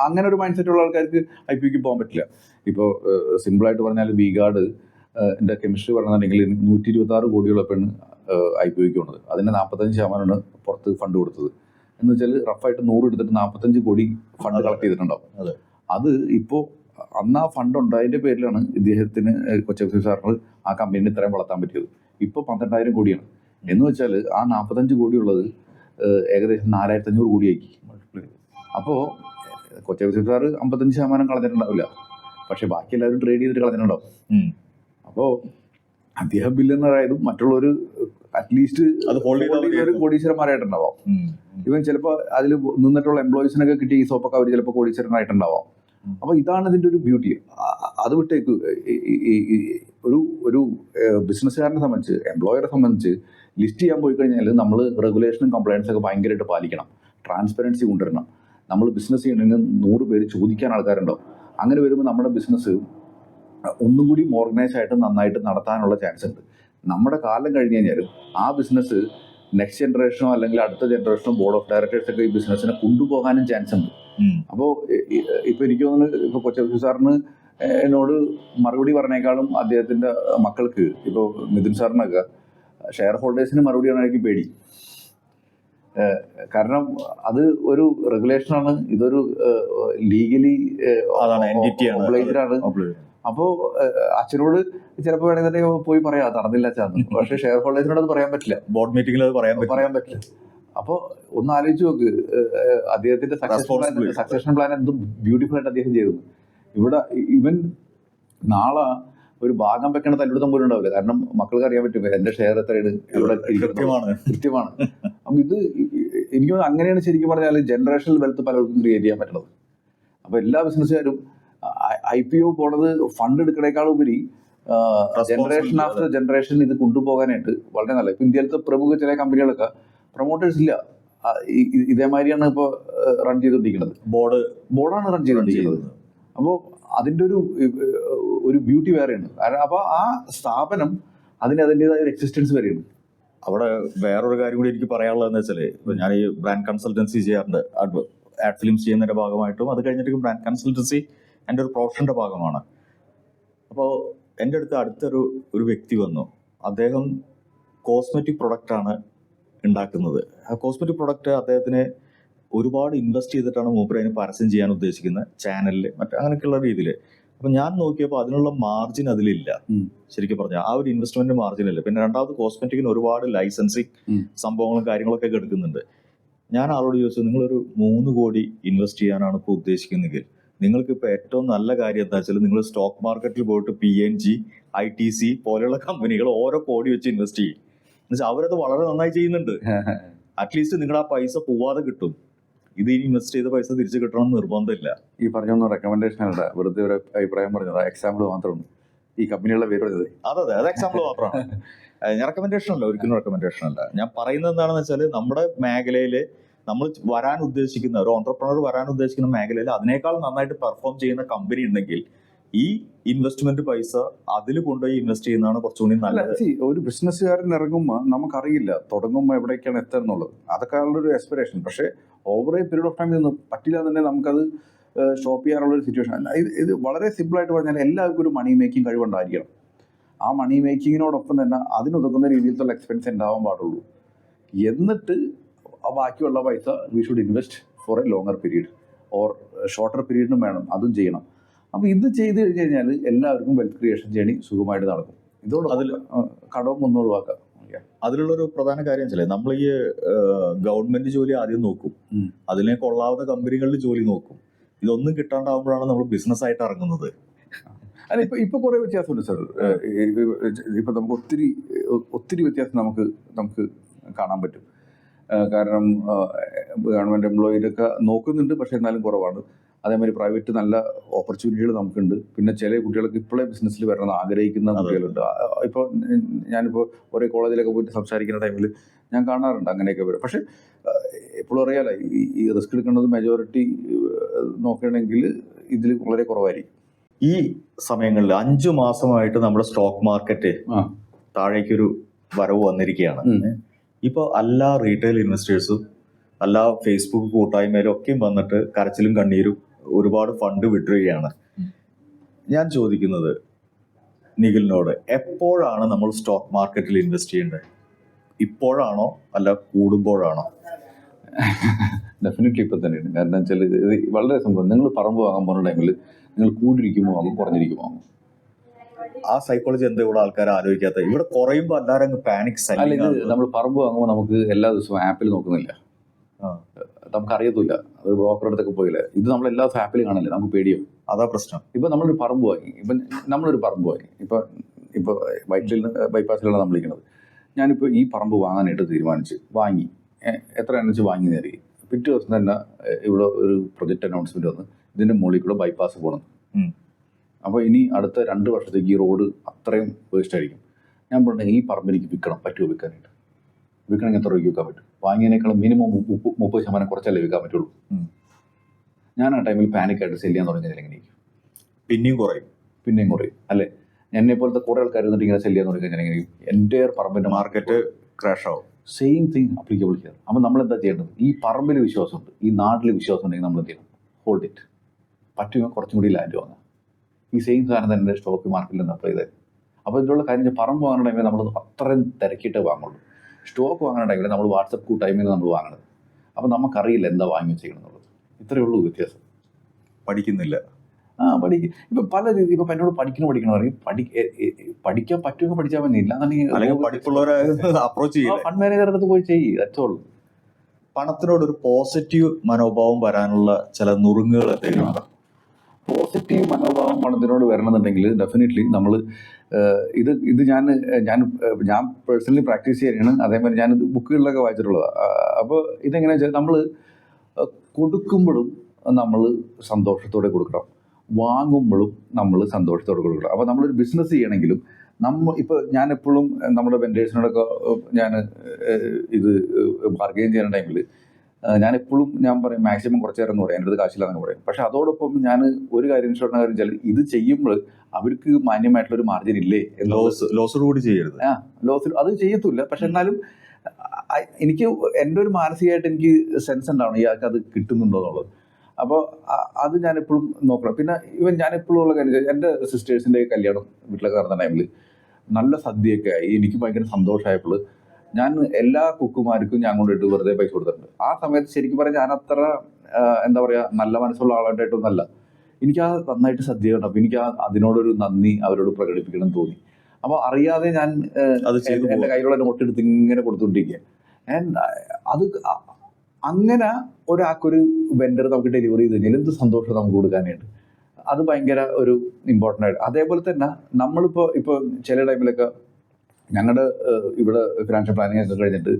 അങ്ങനെ ഒരു മൈൻഡ് സെറ്റുള്ള ആൾക്കാർക്ക് ഐ പിക്ക് പോകാൻ പറ്റില്ല. ഇപ്പോൾ സിമ്പിളായിട്ട് പറഞ്ഞാൽ വീഗാർഡ് എന്റെ കെമിസ്ട്രി പറഞ്ഞിട്ടുണ്ടെങ്കിൽ നൂറ്റി ഇരുപത്തി ആറ് കോടിയുള്ളപ്പോഴാണ് ഐ പി ഒക്ക് വന്നത് അതിന്റെ നാൽപ്പത്തഞ്ച് ശതമാനമാണ് പുറത്ത് ഫണ്ട് കൊടുത്തത്. എന്ന് വെച്ചാൽ റഫായിട്ട് നൂറ് എടുത്തിട്ട് നാൽപ്പത്തഞ്ച് കോടി ഫണ്ട്. കളക്ട് ചെയ്തിട്ടുണ്ടാവും. അത്. ഇപ്പോൾ അന്ന് ആ ഫണ്ട് ഉണ്ടായതിന്റെ പേരിലാണ് ഇദ്ദേഹത്തിന് കൊച്ചി സാറിന് ആ കമ്പനിനെ ഇത്രയും വളർത്താൻ പറ്റിയത്. ഇപ്പോൾ പന്ത്രണ്ടായിരം കോടിയാണ്. എന്ന് വെച്ചാൽ ആ നാൽപ്പത്തഞ്ച് കോടി ഉള്ളത് ഏകദേശം നാലായിരത്തി അഞ്ഞൂറ് കോടിയാക്കി അപ്പോൾ കൊച്ചി സാർ അമ്പത്തഞ്ച് ശതമാനം കളഞ്ഞിട്ടുണ്ടാവില്ല. പക്ഷെ ബാക്കി എല്ലാവരും ട്രേഡ് ചെയ്തിട്ട് കളഞ്ഞിട്ടുണ്ടാവും. അപ്പോൾ അദ്ദേഹം ബില്യണറായതും മറ്റുള്ളവർ അറ്റ്ലീസ്റ്റ് അത് കോടീശ്വരന്മാരായിട്ടുണ്ടാവാം. ഇവൻ ചിലപ്പോൾ അതിൽ നിന്നിട്ടുള്ള എംപ്ലോയീസിനൊക്കെ കിട്ടിയ ഈ സോപ്പൊക്കെ അവർ ചിലപ്പോൾ കോടീശ്വരനായിട്ടുണ്ടാവാം. അപ്പോൾ ഇതാണ് ഇതിന്റെ ഒരു ബ്യൂട്ടി അത് വിട്ടേക്ക്. ഒരു ഒരു ബിസിനസ്സുകാരനെ സംബന്ധിച്ച് എംപ്ലോയറെ സംബന്ധിച്ച് ലിസ്റ്റ് ചെയ്യാൻ പോയി കഴിഞ്ഞാൽ നമ്മൾ റെഗുലേഷനും കംപ്ലയൻസും ഒക്കെ ഭയങ്കരമായിട്ട് പാലിക്കണം. ട്രാൻസ്പെറൻസി കൊണ്ടുവരണം. നമ്മൾ ബിസിനസ് ചെയ്യണമെങ്കിൽ നൂറ് പേര് ചോദിക്കാൻ ആൾക്കാരുണ്ടാവും. അങ്ങനെ വരുമ്പോൾ നമ്മുടെ ബിസിനസ് ഒന്നും കൂടി ഓർഗനൈസ് ആയിട്ട് നന്നായിട്ട് നടത്താനുള്ള ചാൻസ് ഉണ്ട്. നമ്മുടെ കാലം കഴിഞ്ഞ് കഴിഞ്ഞാലും ആ ബിസിനസ് നെക്സ്റ്റ് ജനറേഷനോ അല്ലെങ്കിൽ അടുത്ത ജനറേഷനോ ബോർഡ് ഓഫ് ഡയറക്ടേഴ്സ് ഒക്കെ ഈ ബിസിനസ്സിനെ കൊണ്ടുപോകാനും ചാൻസ് ഉണ്ട്. അപ്പോൾ ഇപ്പൊ എനിക്ക് തോന്നുന്നു ഇപ്പൊ കൊച്ചു സാറിന് എന്നോട് മറുപടി പറഞ്ഞേക്കാളും അദ്ദേഹത്തിന്റെ മക്കൾക്ക് ഇപ്പോൾ മിഥുൻ സാറിനൊക്കെ ഷെയർ ഹോൾഡേഴ്സിന് മറുപടി എനിക്ക് പേടി. കാരണം അത് ഒരു റെഗുലേഷനാണ് ഇതൊരു ലീഗലി ആണ്. അപ്പോ അപ്പോൾ അച്ഛനോട് ചിലപ്പോൾ വേണമെങ്കിൽ തന്നെ പോയി പറയാം നടന്നില്ല അച്ഛാന്ന് പക്ഷെ ഷെയർ ഹോൾഡേഴ്സിനോട് അത് പറയാൻ പറ്റില്ല. ബോർഡ് മീറ്റിംഗിൽ അത് പറയാൻ പറയാൻ പറ്റില്ല. അപ്പോൾ ഒന്ന് ആലോചിച്ച് നോക്ക് അദ്ദേഹത്തിന്റെ succession plan Responsibility. Succession plan എന്തും ബ്യൂട്ടിഫുൾ ആയിട്ട് അദ്ദേഹം ചെയ്തു ഇവിടെ ഇവൻ നാളെ ഒരു ഭാഗം വെക്കണ തല്ലിടുത്തം പോലും ഉണ്ടാവില്ല. കാരണം മക്കൾക്ക് അറിയാൻ പറ്റും എന്റെ ഷെയർ എത്രയാണ്? ഇവിടെ. കൃത്യമാണ്. കൃത്യമാണ്. അപ്പം ഇത് എനിക്ക് അങ്ങനെയാണ് ശരിക്കും പറഞ്ഞാൽ ജനറേഷണൽ വെൽത്ത് പലർക്കും ക്രിയേറ്റ് ചെയ്യാൻ പറ്റുന്നത്. അപ്പോൾ എല്ലാ ബിസിനസ്സുകാരും ഐ പി ഒ പോണത് ഫണ്ട് എടുക്കണേക്കാൾ ഉപരി ജനറേഷൻ ആഫ്റ്റർ ജനറേഷൻ ഇത് കൊണ്ടുപോകാനായിട്ട് വളരെ നല്ല ഇപ്പൊ ഇന്ത്യയിലത്തെ പ്രമുഖ ചില കമ്പനികളൊക്കെ പ്രൊമോട്ടേഴ്സ് ഇല്ല ഇതേമാതിരിയാണ് ഇപ്പോൾ റൺ ചെയ്തുകൊണ്ടിരിക്കുന്നത് ബോർഡ് ബോർഡാണ് റൺ ചെയ്തുകൊണ്ടിരിക്കുന്നത് അപ്പോൾ അതിന്റെ ഒരു ഒരു ബ്യൂട്ടി വേറെയാണ്. കാരണം അപ്പോൾ ആ സ്ഥാപനം അതിന് അതിന്റെതായ ഒരു എക്സിസ്റ്റൻസ് വരെയാണ് അവിടെ വേറൊരു കാര്യം കൂടി എനിക്ക് പറയാനുള്ളതെന്ന് വെച്ചാൽ ഇപ്പോൾ ഞാൻ ഈ ബ്രാൻഡ് കൺസൾട്ടൻസി ചെയ്യാറുണ്ട്. ആഡ് ഫിലിംസ് ചെയ്യുന്നതിന്റെ ഭാഗമായിട്ടും അത് കഴിഞ്ഞിട്ട് ബ്രാൻഡ് കൺസൾട്ടൻസി എന്റെ ഒരു പ്രൊഫഷന്റെ ഭാഗമാണ്. അപ്പോൾ എന്റെ അടുത്ത് അടുത്തൊരു ഒരു വ്യക്തി വന്നു. അദ്ദേഹം കോസ്മെറ്റിക് പ്രൊഡക്റ്റാണ് ഉണ്ടാക്കുന്നത്. ആ കോസ്മെറ്റിക് പ്രൊഡക്റ്റ് അദ്ദേഹത്തിന് ഒരുപാട് ഇൻവെസ്റ്റ് ചെയ്തിട്ടാണ് മൂപ്പര് അതിന് പരസ്യം ചെയ്യാൻ ഉദ്ദേശിക്കുന്നത് ചാനലിൽ മറ്റേ അങ്ങനെയൊക്കെയുള്ള രീതിയിൽ അപ്പം ഞാൻ നോക്കിയപ്പോൾ അതിനുള്ള മാർജിൻ അതിലില്ല. ശരിക്കും പറഞ്ഞാൽ ആ ഒരു ഇൻവെസ്റ്റ്മെന്റ് മാർജിൻ ഇല്ല. പിന്നെ രണ്ടാമത് കോസ്മെറ്റിക്കിന് ഒരുപാട് ലൈസൻസിങ് സംഭവങ്ങളും കാര്യങ്ങളൊക്കെ എടുക്കുന്നുണ്ട്. ഞാൻ ആളോട് ചോദിച്ചു നിങ്ങളൊരു മൂന്ന് കോടി ഇൻവെസ്റ്റ് ചെയ്യാനാണ് ഇപ്പോൾ ഉദ്ദേശിക്കുന്നതെങ്കിൽ നിങ്ങൾക്ക് ഇപ്പോൾ ഏറ്റവും നല്ല കാര്യം എന്താ വെച്ചാൽ നിങ്ങൾ സ്റ്റോക്ക് മാർക്കറ്റിൽ പോയിട്ട് P N G I T C പോലെയുള്ള കമ്പനികൾ ഓരോ കോടി വെച്ച് ഇൻവെസ്റ്റ് ചെയ്യും. എന്നുവെച്ചാൽ അവരത് വളരെ നന്നായി ചെയ്യുന്നുണ്ട്. അറ്റ്ലീസ്റ്റ് നിങ്ങൾ ആ പൈസ പോവാതെ കിട്ടും. ഇത് ഇനി ഇൻവെസ്റ്റ് ചെയ്ത പൈസ തിരിച്ചു കിട്ടണം എന്ന് നിർബന്ധമില്ല. ഈ പറഞ്ഞൊന്നും റെക്കമെൻഡേഷൻ അല്ല വെറുതെ ഒരു അഭിപ്രായം പറഞ്ഞത്. എക്സാമ്പിൾ മാത്രമാണ് ഈ കമ്പനികളുടെ പേര് പറഞ്ഞത്. അതെ അതെ. അത് എക്സാമ്പിൾ മാത്രമാണ്. [LAUGHS] ഞാൻ റെക്കമെൻഡേഷൻ അല്ല. ഒരിക്കലും റെക്കമെൻഡേഷൻ അല്ല. ഞാൻ പറയുന്നത് എന്താണെന്ന് വെച്ചാൽ നമ്മുടെ മേഖലയിൽ നമ്മൾ വരാൻ ഉദ്ദേശിക്കുന്ന ഒരു ഓണ്ടർപ്രണർ വരാൻ ഉദ്ദേശിക്കുന്ന മേഖലയിൽ അതിനേക്കാൾ നന്നായിട്ട് പെർഫോം ചെയ്യുന്ന കമ്പനി ഉണ്ടെങ്കിൽ ഈ ഇൻവെസ്റ്റ്മെന്റ് പൈസ അതിൽ കൊണ്ടുപോയി ഇൻവെസ്റ്റ് ചെയ്യുന്നതാണ് കുറച്ചുകൂടി നല്ലത്. ഒരു ബിസിനസ്സുകാരൻ ഇറങ്ങുമ്പോൾ നമുക്കറിയില്ല തുടങ്ങുമ്പോൾ എവിടേക്കാണ് എത്തുക എന്നുള്ളത്. അതൊക്കെ ഉള്ളൊരു എക്സ്പിറേഷൻ പക്ഷേ over a period of time നിന്ന് പറ്റില്ല തന്നെ നമുക്കത് ഷോപ്പ് ചെയ്യാനുള്ള ഒരു സിറ്റുവേഷൻ ഇത് ഇത് വളരെ സിമ്പിളായിട്ട് പറഞ്ഞാൽ എല്ലാവർക്കും ഒരു മണി മേക്കിംഗ് കഴിവുണ്ടായിരിക്കണം. ആ മണി മേക്കിങ്ങിനോടൊപ്പം തന്നെ അതിനൊതുക്കുന്ന രീതിയിലുള്ള എക്സ്പെൻസ് ഉണ്ടാവാൻ പാടുള്ളൂ. എന്നിട്ട് ആ ബാക്കിയുള്ള പൈസ we should invest for a longer period or shorter പീരീഡിനും വേണം. അതും ചെയ്യണം. അപ്പോൾ ഇത് ചെയ്ത് കഴിഞ്ഞ് കഴിഞ്ഞാൽ എല്ലാവർക്കും വെൽത്ത് ക്രിയേഷൻ ജേണി സുഖമായിട്ട് നടക്കും. ഇതോട് അതിൽ- കടവും ഒന്നും ഒഴിവാക്കാം. അതിലുള്ള അതിലുള്ളൊരു പ്രധാന കാര്യം വെച്ചാൽ നമ്മൾ ഈ ഗവൺമെന്റ് ജോലി ആദ്യം നോക്കും. അതിനെ കൊള്ളാവുന്ന കമ്പനികളിൽ ജോലി നോക്കും. ഇതൊന്നും കിട്ടാണ്ടാവുമ്പോഴാണ് നമ്മൾ ബിസിനസ് ആയിട്ട് ഇറങ്ങുന്നത്. അല്ല ഇപ്പൊ ഇപ്പൊ കുറെ വ്യത്യാസമുണ്ട് സാർ ഇപ്പൊ നമുക്ക് ഒത്തിരി ഒത്തിരി വ്യത്യാസം നമുക്ക് നമുക്ക് കാണാൻ പറ്റും. കാരണം ഗവൺമെന്റ് എംപ്ലോയിലൊക്കെ നോക്കുന്നുണ്ട് പക്ഷെ എന്നാലും കുറവാണ്. അതേമാതിരി പ്രൈവറ്റ് നല്ല ഓപ്പർച്യൂണിറ്റികൾ നമുക്കുണ്ട്. പിന്നെ ചില കുട്ടികൾക്ക് ഇപ്പോഴേ ബിസിനസ്സിൽ വരണം ആഗ്രഹിക്കുന്ന. കുട്ടികളുണ്ട്. ഇപ്പോൾ ഞാനിപ്പോൾ ഒരേ കോളേജിലൊക്കെ പോയിട്ട് സംസാരിക്കുന്ന ടൈമിൽ ഞാൻ കാണാറുണ്ട് അങ്ങനെയൊക്കെ വരും പക്ഷേ എപ്പോഴും അറിയാലോ ഈ റിസ്ക് എടുക്കേണ്ടത് മെജോറിറ്റി നോക്കുകയാണെങ്കിൽ ഇതിൽ വളരെ കുറവായിരിക്കും. ഈ സമയങ്ങളിൽ അഞ്ചു മാസമായിട്ട് നമ്മുടെ സ്റ്റോക്ക് മാർക്കറ്റ് താഴേക്കൊരു വരവ് വന്നിരിക്കുകയാണ്. ഇപ്പോൾ ഇപ്പൊ എല്ലാ റീറ്റെയിൽ ഇൻവെസ്റ്റേഴ്സും എല്ലാ ഫേസ്ബുക്ക് കൂട്ടായ്മയിലും ഒക്കെയും വന്നിട്ട് കരച്ചിലും കണ്ണീരും ഒരുപാട് ഫണ്ട് വിട്ടുകയാണ്. ഞാൻ ചോദിക്കുന്നത് നിഖിലിനോട് എപ്പോഴാണ് നമ്മൾ സ്റ്റോക്ക് മാർക്കറ്റിൽ ഇൻവെസ്റ്റ് ചെയ്യേണ്ടത്? ഇപ്പോഴാണോ അല്ല കൂടുമ്പോഴാണോ? ഡെഫിനറ്റ്ലി ഇപ്പം തന്നെയാണ്. കാരണം വെച്ചാൽ ഇത് വളരെ സംഭവം. നിങ്ങൾ പറമ്പ് വാങ്ങാൻ പോകുന്ന ടൈമിൽ നിങ്ങൾ കൂടിയിരിക്കുമോ വാങ്ങും കുറഞ്ഞിരിക്കുമോ? വാങ്ങും ആ സൈക്കോളജി എന്താ ഇവിടെ ആൾക്കാർ ആലോചിക്കാത്ത? ഇവിടെ കുറയുമ്പോൾ എല്ലാവരും അങ്ങ് പാനിക് അല്ല ഇത് നമ്മൾ പറമ്പ് വാങ്ങുമ്പോൾ നമുക്ക് എല്ലാ ദിവസവും ആപ്പിൽ നോക്കുന്നില്ല. നമുക്ക് അറിയത്തില്ല അത് ബ്രോക്കറുടെ അടുത്തൊക്കെ പോയില്ലേ? ഇത് നമ്മൾ എല്ലാ ആപ്പിൽ കാണില്ല? നമുക്ക് പേടിയോ അതാ പ്രശ്നം. ഇപ്പൊ നമ്മളൊരു പറമ്പ് വാങ്ങി. ഇപ്പൊ നമ്മളൊരു പറമ്പ് വാങ്ങി. ഇപ്പൊ ഇപ്പൊ വൈറ്റിൽ ബൈപ്പാസിലാണ് നമ്മൾ ഇരിക്കുന്നത് ഞാനിപ്പോൾ ഈ പറമ്പ് വാങ്ങാനായിട്ട് തീരുമാനിച്ച് വാങ്ങി. എത്ര എണ്ണച്ച് വാങ്ങി നേരി പിറ്റേ ദിവസം തന്നെ ഇവിടെ ഒരു പ്രൊജക്ട് അനൗൺസ്മെന്റ് വന്ന് ഇതിന്റെ മുകളിൽ കൂടെ ബൈപ്പാസ് പോകണം അപ്പൊ അപ്പോൾ ഇനി അടുത്ത രണ്ട് വർഷത്തേക്ക് ഈ റോഡ് അത്രയും വേസ്റ്റ് ആയിരിക്കും. ഞാൻ പറഞ്ഞ ഈ പറമ്പ് എനിക്ക് വിൽക്കണം. പറ്റുമോ വിൽക്കാനായിട്ട്? വിൽക്കണമെങ്കിൽ എത്ര രൂപയ്ക്ക് വിൽക്കാൻ പറ്റും? വാങ്ങിയതിനേക്കാളും മിനിമം മുപ്പത് മുപ്പത് ശതമാനം കുറച്ചല്ലേ വിൽക്കാൻ പറ്റുള്ളൂ. ഞാൻ ആ ടൈമിൽ പാനിക്കായിട്ട് സെൽ ചെയ്യാൻ തുടങ്ങിയതിൽ എങ്ങനെ പിന്നെയും കുറയും. പിന്നെയും കുറയും. അല്ലേ? എന്നെ പോലത്തെ കുറെ ആൾക്കാർ എന്നിട്ട് ഇങ്ങനെ സെൽ ചെയ്യാൻ തുടങ്ങി കഴിഞ്ഞാൽ എങ്ങനെ എന്റെ പറമ്പിന്റെ മാർക്കറ്റ് ക്രാഷ് ആവും. സെയിം തിങ് അപ്ലിക്കബിൾ ചെയ്യാം അപ്പം നമ്മൾ എന്താ ചെയ്യേണ്ടത്? ഈ പറമ്പിൽ വിശ്വാസമുണ്ട്. ഈ നാട്ടിൽ വിശ്വാസം ഉണ്ടെങ്കിൽ നമ്മൾ എന്ത് ചെയ്യണം? ഹോൾഡ് ഇറ്റ് പറ്റുമെങ്കിൽ കുറച്ചും കൂടി ലാൻഡ് വാങ്ങാം ഈ സെയിം സാധനം തന്നെ സ്റ്റോക്ക് മാർക്കറ്റിൽ നിന്ന് അപ്ലൈ ചെയ്തത് അപ്പോൾ ഇതിലുള്ള കാര്യം പറമ്പ് വാങ്ങണമെങ്കിൽ ടൈമിൽ നമ്മൾ അത്രയും തിരക്കിയിട്ടേ വാങ്ങുള്ളൂ. സ്റ്റോക്ക് വാങ്ങുന്ന ടൈമിൽ നമ്മൾ വാട്സപ്പ് കൂട്ടായ്മയിൽ നമ്മൾ വാങ്ങണത്. അപ്പം നമുക്കറിയില്ല എന്താ വാങ്ങി വെച്ചേക്കണം എന്നുള്ളത് ഇത്രയേ ഉള്ളൂ വ്യത്യാസം. പഠിക്കുന്നില്ല. ആ പഠിക്കും. ഇപ്പൊ പല രീതി ഇപ്പൊ എന്നോട് പഠിക്കണം പഠിക്കണം പറയും പഠി പഠിക്കാൻ പറ്റുമെന്ന് പഠിച്ചാൽ മതി. ഇല്ലാന്നുണ്ടെങ്കിൽ അപ്രോച്ച് ഫണ്ട് മാനേജറുടെ അടുത്ത് പോയി ചെയ്യ് ഓൾ പണത്തിനോട് ഒരു പോസിറ്റീവ് മനോഭാവം വരാനുള്ള ചില നുറുങ്ങുകൾ എന്തെങ്കിലും? പോസിറ്റീവ് മനോഭാവമാണ് ഇതിനോട് വരണമെന്നുണ്ടെങ്കിൽ ഡെഫിനറ്റ്ലി നമ്മൾ ഇത് ഇത് ഞാൻ ഞാൻ ഞാൻ പേഴ്സണലി പ്രാക്ടീസ് ചെയ്യുകയാണ് അതേമാതിരി ഞാൻ ബുക്കുകളിലൊക്കെ വായിച്ചിട്ടുള്ളതാണ് അപ്പോൾ ഇതെങ്ങനെയാ വെച്ചാൽ നമ്മൾ കൊടുക്കുമ്പോഴും നമ്മൾ സന്തോഷത്തോടെ കൊടുക്കണം. വാങ്ങുമ്പോഴും നമ്മൾ സന്തോഷത്തോടെ കൊടുക്കണം. അപ്പോൾ നമ്മളൊരു ബിസിനസ് ചെയ്യണമെങ്കിലും നമ്മൾ ഇപ്പോൾ ഞാൻ എപ്പോഴും നമ്മുടെ വെൻഡേഴ്സിനോടൊക്കെ ഞാൻ ഇത് ബാർഗെയിൻ ചെയ്യുന്ന ടൈമിൽ ഞാൻ എപ്പോഴും ഞാൻ പറയും മാക്സിമം കുറച്ച് നേരം എന്ന് പറയും എന്റെ അടുത്ത് കാശില്ലാന്ന് പറയും. പക്ഷെ അതോടൊപ്പം ഞാൻ ഒരു കാര്യം ഇൻഷുറൻസ് കാര്യം വെച്ചാൽ ഇത് ചെയ്യുമ്പോൾ അവർക്ക് മാന്യമായിട്ടുള്ള ഒരു മാർജിൻ ഇല്ലേ ലോസ് ലോസ് കൂടി ചെയ്യരുത്. ആ ലോസ് അത് ചെയ്യത്തില്ല. പക്ഷെ എന്നാലും എനിക്ക് എന്റെ ഒരു മാനസികമായിട്ട് എനിക്ക് സെൻസ് ഉണ്ടാവണം ഇയാൾക്ക് അത് കിട്ടുന്നുണ്ടോ എന്നുള്ളത്. അപ്പോൾ അത് ഞാൻ എപ്പോഴും നോക്കണം. പിന്നെ ഇവൻ ഞാൻ എപ്പോഴും ഉള്ള കാര്യം ചെയ്യാം എന്റെ സിസ്റ്റേഴ്സിന്റെ കല്യാണം വീട്ടിലൊക്കെ നടന്ന ടൈമിൽ നല്ല സദ്യയൊക്കെ ആയി. എനിക്ക് ഭയങ്കര സന്തോഷമായപ്പോൾ ഞാൻ എല്ലാ കുക്കുമാർക്കും ഞാൻ കൊണ്ടിട്ട് വെറുതെ പൈസ കൊടുത്തിട്ടുണ്ട്. ആ സമയത്ത് ശരിക്കും പറഞ്ഞാൽ ഞാൻ അത്ര എന്താ പറയുക നല്ല മനസ്സുള്ള ആളായിട്ടൊന്നല്ല എനിക്ക് ആ നന്നായിട്ട് സദ്യ കണ്ടപ്പോൾ എനിക്ക് ആ അതിനോടൊരു നന്ദി അവരോട് പ്രകടിപ്പിക്കണം എന്ന് തോന്നി. അപ്പോൾ അറിയാതെ ഞാൻ എന്റെ കയ്യിലുള്ള നോട്ട് എടുത്ത് ഇങ്ങനെ കൊടുത്തുകൊണ്ടിരിക്കുക. ആൻഡ് അത് അങ്ങനെ ഒരാൾക്കൊരു വെൻഡർ നമുക്ക് ഡെലിവറി ചെയ്ത് കഴിഞ്ഞാൽ എന്ത് സന്തോഷം നമുക്ക് കൊടുക്കാനായിട്ട്. അത് ഭയങ്കര ഒരു ഇമ്പോർട്ടന്റ് ആയിട്ട്. അതേപോലെ തന്നെ നമ്മളിപ്പോൾ ഇപ്പോൾ ചില ടൈമിലൊക്കെ ഞങ്ങളുടെ ഇവിടെ ഫിനാൻഷ്യൽ പ്ലാനിങ് ഒക്കെ കഴിഞ്ഞിട്ട്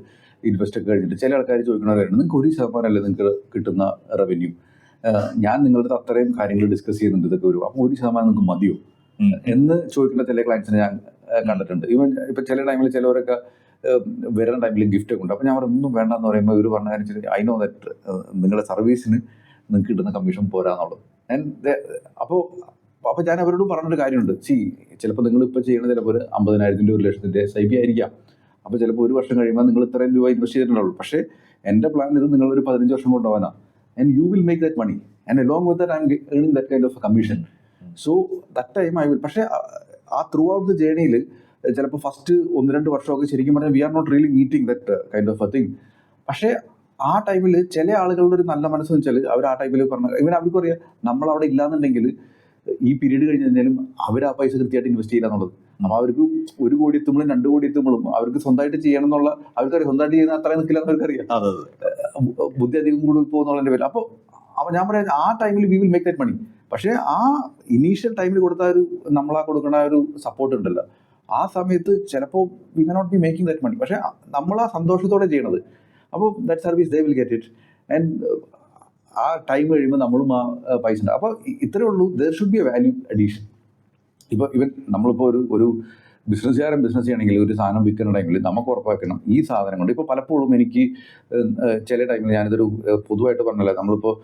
ഇൻവെസ്റ്റ് ഒക്കെ കഴിഞ്ഞിട്ട് ചില ആൾക്കാർ ചോദിക്കണവരായിരുന്നു നിങ്ങൾക്ക് ഒരു ശതമാനമല്ലേ നിങ്ങൾക്ക് കിട്ടുന്ന റവന്യൂ ഞാൻ നിങ്ങളുടെ അത്രയും കാര്യങ്ങൾ ഡിസ്കസ് ചെയ്യുന്നുണ്ട് ഇതൊക്കെ വരും അപ്പോൾ ഒരു ശതമാനം നിങ്ങൾക്ക് മതിയോ? എന്ന് ചോദിക്കുന്ന ചില ക്ലയൻസിനെ ഞാൻ കണ്ടിട്ടുണ്ട്. ഈവൻ ഇപ്പം ചില ടൈമിൽ ചിലവരൊക്കെ വരുന്ന ടൈമിൽ ഗിഫ്റ്റ് ഒക്കെ ഉണ്ട്. അപ്പോൾ ഞാൻ ഒന്നും വേണ്ട എന്ന് പറയുമ്പോൾ ഇവർ പറഞ്ഞ കാര്യം വെച്ചാൽ ഐ നോ ദറ്റ് നിങ്ങളുടെ സർവീസിന് നിങ്ങൾക്ക് കിട്ടുന്ന കമ്മീഷൻ പോരാന്നുള്ളത്. അപ്പോൾ അപ്പോൾ ഞാൻ അവരോട് പറഞ്ഞൊരു കാര്യമുണ്ട്. സി ചിലപ്പോൾ നിങ്ങൾ ഇപ്പോൾ ചെയ്യുന്ന ചിലപ്പോൾ ഒരു അമ്പതിനായിരത്തിന്റെ ഒരു ലക്ഷത്തിന്റെ പി ആയിരിക്കാം. അപ്പോൾ ചിലപ്പോൾ ഒരു വർഷം കഴിയുമ്പോൾ നിങ്ങൾ ഇത്രയും രൂപ ഇൻവെസ്റ്റ് ചെയ്തിട്ടുണ്ടാവുള്ളൂ. പക്ഷേ എന്റെ പ്ലാൻ ഇത് നിങ്ങളൊരു പതിനഞ്ച് വർഷം കൊണ്ടുപോകാനാണ് and you will make that money and along with that I'm earning that kind of commission so that time I will പക്ഷേ ആ- ത്രൂ ഔട്ട് ദ ജേണിയിൽ ചിലപ്പോൾ ഫസ്റ്റ് ഒന്ന് രണ്ട് വർഷമൊക്കെ ശരിക്കും പറഞ്ഞാൽ we are not really meeting that kind of a thing പക്ഷേ ആ ടൈമിൽ ചില ആളുകളുടെ ഒരു നല്ല മനസ്സെന്ന് വെച്ചാൽ അവർ ആ ടൈമിൽ പറഞ്ഞ ഇവൻ അവർക്ക് അറിയാം നമ്മൾ ഇല്ലാന്നുണ്ടെങ്കിൽ ഈ പീരീഡ് കഴിഞ്ഞ് കഴിഞ്ഞാലും അവർ ആ പൈസ കൃത്യമായിട്ട് ഇൻവെസ്റ്റ് ചെയ്യില്ല എന്നുള്ളത്. അപ്പോൾ അവർക്ക് ഒരു കോടി എത്തുമ്പോഴും രണ്ട് കോടി എത്തുമ്പോഴും അവർക്ക് സ്വന്തമായിട്ട് ചെയ്യണം എന്നുള്ള അവർക്കറിയാം. സ്വന്തമായിട്ട് ചെയ്യുന്ന അത്രയും നിൽക്കില്ല എന്ന് അവർക്കറിയാം. അതെ ബുദ്ധി അധികം കൂടി പോകുന്നുള്ളതിന്റെ പേര് അപ്പോൾ അപ്പോൾ ഞാൻ പറയാം ആ ടൈമിൽ we will make that money പക്ഷേ ആ ഇനീഷ്യൽ ടൈമിൽ കൊടുത്ത ഒരു നമ്മളാ കൊടുക്കുന്ന ഒരു സപ്പോർട്ട് ഉണ്ടല്ലോ. ആ സമയത്ത് ചിലപ്പോൾ we may not be making that money പക്ഷേ നമ്മൾ ആ സന്തോഷത്തോടെ ചെയ്യണത്. അപ്പോൾ that service they will get it and ആ ടൈം കഴിയുമ്പോൾ നമ്മളും ആ പൈസ ഉണ്ട് അപ്പോൾ ഇത്രയേ ഉള്ളൂ. There should be a value addition ഇപ്പോൾ ഇവൻ നമ്മളിപ്പോൾ ഒരു ഒരു ബിസിനസ്സുകാരൻ ബിസിനസ് ചെയ്യണമെങ്കിൽ ഒരു സാധനം വിൽക്കണമെങ്കിൽ നമുക്ക് ഉറപ്പാക്കണം ഈ സാധനം കൊണ്ട്. ഇപ്പോൾ പലപ്പോഴും എനിക്ക് ചില ടൈമിൽ ഞാനിതൊരു പൊതുവായിട്ട് പറഞ്ഞല്ല. നമ്മളിപ്പോൾ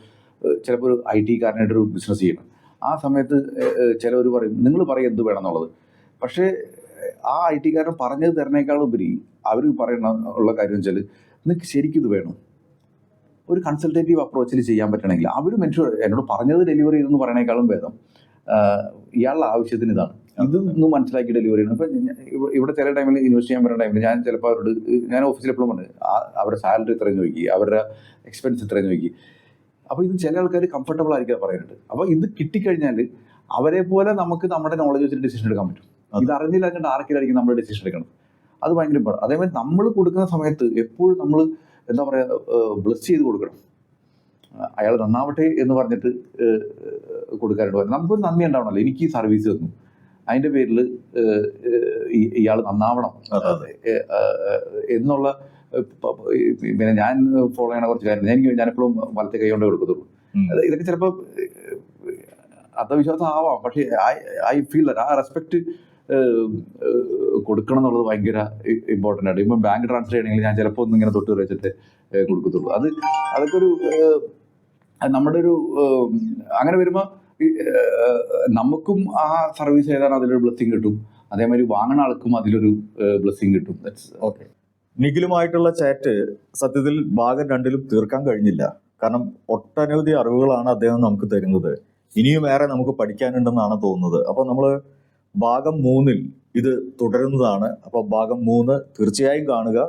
ചിലപ്പോൾ ഒരു ഐ ടി കാരനായിട്ടൊരു ബിസിനസ് ചെയ്യണം. ആ സമയത്ത് ചിലവർ പറയും നിങ്ങൾ പറയും എന്ത് വേണം എന്നുള്ളത്. പക്ഷേ ആ ഐ ടി കാരൻ പറഞ്ഞത് തരണേക്കാൾ ഉപരി അവർ പറയുന്ന ഉള്ള കാര്യം വെച്ചാൽ നിങ്ങൾക്ക് ശരിക്കും ഇത് വേണം? ഒരു കൺസൾട്ടേറ്റീവ് അപ്രോച്ചിൽ ചെയ്യാൻ പറ്റണമെങ്കിൽ. അവർ മനുഷ്യർ എന്നോട് പറഞ്ഞത് ഡെലിവറി ചെയ്തെന്ന് പറയണേക്കാളും ഭേദം ഇയാളുടെ ആവശ്യത്തിന് ഇതാണ്. ഇത് ഒന്ന് മനസ്സിലാക്കി ഡെലിവറി ചെയ്യണം. ഇപ്പം ഇവിടെ ചില ടൈമിൽ ഇൻവെസ്റ്റ് ചെയ്യാൻ പറ്റുന്ന ടൈമിൽ ഞാൻ ചിലപ്പോൾ അവരോട് ഞാൻ ഓഫീസിൽ എപ്പോഴും പറഞ്ഞു അവരുടെ സാലറി ഇത്രയും നോക്കി അവരുടെ എക്സ്പെൻസ് ഇത്രയും നോക്കി അപ്പോൾ ഇത് ചില ആൾക്കാർ കംഫർട്ടബിൾ ആയിരിക്കും പറയുന്നുണ്ട്. അപ്പോൾ ഇത് കിട്ടിക്കഴിഞ്ഞാൽ അവരെ പോലെ നമുക്ക് നമ്മുടെ നോളജ് വെച്ചിട്ട് ഡിസിഷൻ എടുക്കാൻ പറ്റും. ഇത് അറിഞ്ഞില്ല കണ്ട് ആർക്കിലായിരിക്കും നമ്മൾ ഡിസിഷൻ എടുക്കണം അത് ഭയങ്കര ഇമ്പോർട്ടൻ അതേപോലെ നമ്മൾ കൊടുക്കുന്ന സമയത്ത് എപ്പോഴും നമ്മൾ എന്താ പറയുക ബ്ലസ് ചെയ്ത് കൊടുക്കണം. അയാൾ നന്നാവട്ടെ എന്ന് പറഞ്ഞിട്ട് ഏഹ്, പറഞ്ഞു നമുക്കൊരു നന്ദി ഉണ്ടാവണമല്ലോ. എനിക്ക് ഈ സർവീസ് തന്നു. അതിന്റെ പേരിൽ ഇയാൾ നന്നാവണം. എന്നുള്ള പിന്നെ ഞാൻ ഫോളോ ചെയ്യണ കുറച്ച് കാര്യം. എനിക്ക് ഞാനെപ്പോഴും വലത്തെ കൈ കൊണ്ടേ കൊടുക്കത്തുള്ളൂ. ഇതൊക്കെ ചിലപ്പോൾ അന്ധവിശ്വാസം ആവാം. പക്ഷേ ഐ ഐ ഫീൽ ആ റെസ്പെക്ട് കൊടുക്കണം എന്നുള്ളത് ഭയങ്കര ഇമ്പോർട്ടന്റ് ആണ് ഇപ്പം ബാങ്ക് ട്രാൻസ്ഫർ ചെയ്യണമെങ്കിൽ ഞാൻ ചിലപ്പോൾ ഒന്നും ഇങ്ങനെ തൊട്ട് വെച്ചിട്ട് കൊടുക്കത്തുള്ളൂ. അത് അതൊക്കെ ഒരു നമ്മുടെ ഒരു അങ്ങനെ വരുമ്പോൾ നമുക്കും ആ സർവീസ് ചെയ്താൽ അതിലൊരു ബ്ലെസ്സിങ് കിട്ടും. അതേമാതിരി വാങ്ങണ ആൾക്കും അതിലൊരു ബ്ലെസ്സിങ് കിട്ടും. ഓക്കെ നിഖിലുമായിട്ടുള്ള ചാറ്റ് സത്യത്തിൽ ഭാഗം രണ്ടിലും തീർക്കാൻ കഴിഞ്ഞില്ല. കാരണം ഒട്ടനവധി അറിവുകളാണ് അദ്ദേഹം നമുക്ക് തരുന്നത്. ഇനിയും ഏറെ നമുക്ക് പഠിക്കാനുണ്ടെന്നാണ് തോന്നുന്നത്. അപ്പോൾ നമ്മൾ ഭാഗം മൂന്നിൽ ഇത് തുടരുന്നതാണ്. അപ്പോൾ ഭാഗം മൂന്ന് തീർച്ചയായും കാണുക.